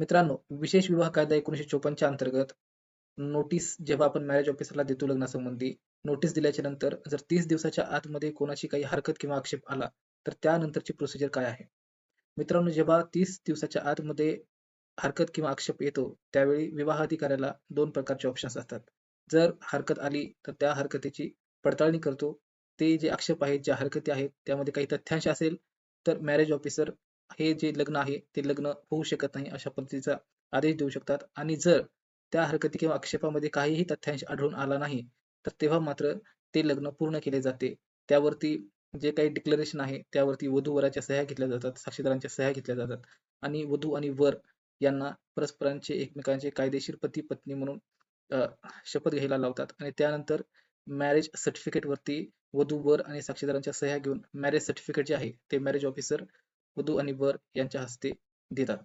मित्रांनो विशेष विवाह कायदा एकोणीशे चोपन्नच्या अंतर्गत नोटीस जेव्हा आपण मॅरेज ऑफिसरला देतो लग्नासंबंधी नोटीस दिल्याच्या नंतर जर तीस दिवसाच्या आतमध्ये कोणाची काही हरकत किंवा आक्षेप आला तर त्यानंतरची प्रोसिजर काय आहे? मित्रांनो जेव्हा तीस दिवसाच्या आतमध्ये हरकत किंवा आक्षेप येतो त्यावेळी विवाह अधिकाऱ्याला दोन प्रकारचे ऑप्शन्स असतात. जर हरकत आली तर त्या हरकतीची पडताळणी करतो. ते जे आक्षेप आहेत ज्या हरकती आहेत त्यामध्ये काही तथ्यांश असेल तर मॅरेज ऑफिसर हे जे लग्न आहे ते लग्न होऊ शकत नाही अशा पद्धतीचा आदेश देऊ शकतात. आणि जर त्या हरकती किंवा आक्षेपामध्ये काहीही तथ्यांश आढळून आला नाही तर तेव्हा मात्र ते लग्न पूर्ण केले जाते. त्यावरती जे काही डिक्लेरेशन आहे त्यावरती वधू वराच्या सह्या घेतल्या जातात साक्षीदारांच्या सह्या घेतल्या जातात. आणि वधू आणि वर यांना परस्परांचे एकमेकांचे कायदेशीर पती पत्नी म्हणून शपथ घ्यायला लावतात. आणि त्यानंतर मॅरेज सर्टिफिकेट वरती वधू वर आणि साक्षीदारांच्या सह्या घेऊन मॅरेज सर्टिफिकेट जे आहे ते मॅरेज ऑफिसर वधू आणि वर यांच्या हस्ते देतात.